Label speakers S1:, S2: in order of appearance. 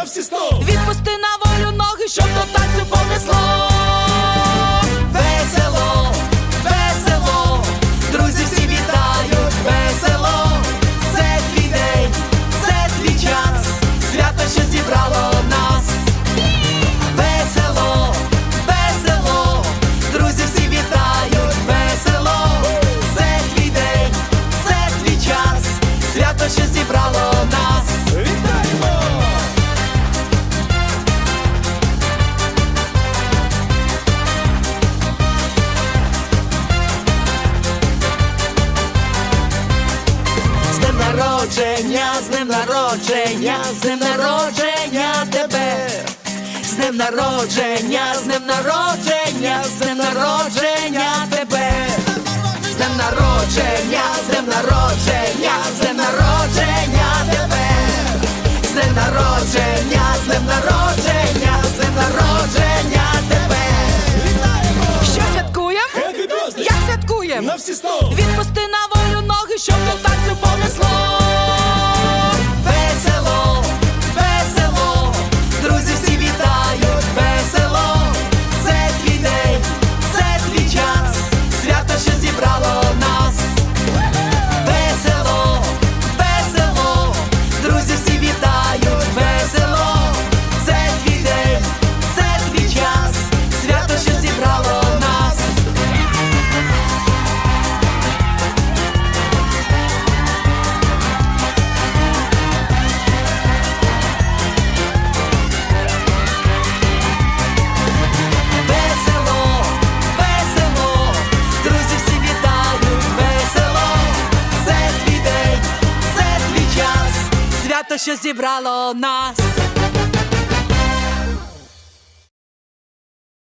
S1: На всі сто.
S2: Відпусти на волю ноги, щоб до танцю понесло.
S3: весело, весело, друзі всі вітають, весело, це твій день, це твій час, свято, що зібрало нас. Весело, весело, друзі всі вітають, весело, це твій день, це твій час, свято, що зібрало нас. Народження, з днем народження, з днем народження тебе. З днем народження, з днем народження, з днем народження тебе. З днем народження, з днем народження, з днем народження тебе. З днем народження, з днем народження, з днем народження тебе.
S2: Що
S1: birthday!
S2: Як святкуєм?
S1: На всі сто.
S2: Відпусти на волю ноги, щоб до танцю понесло.
S3: Свято, що зібрало нас.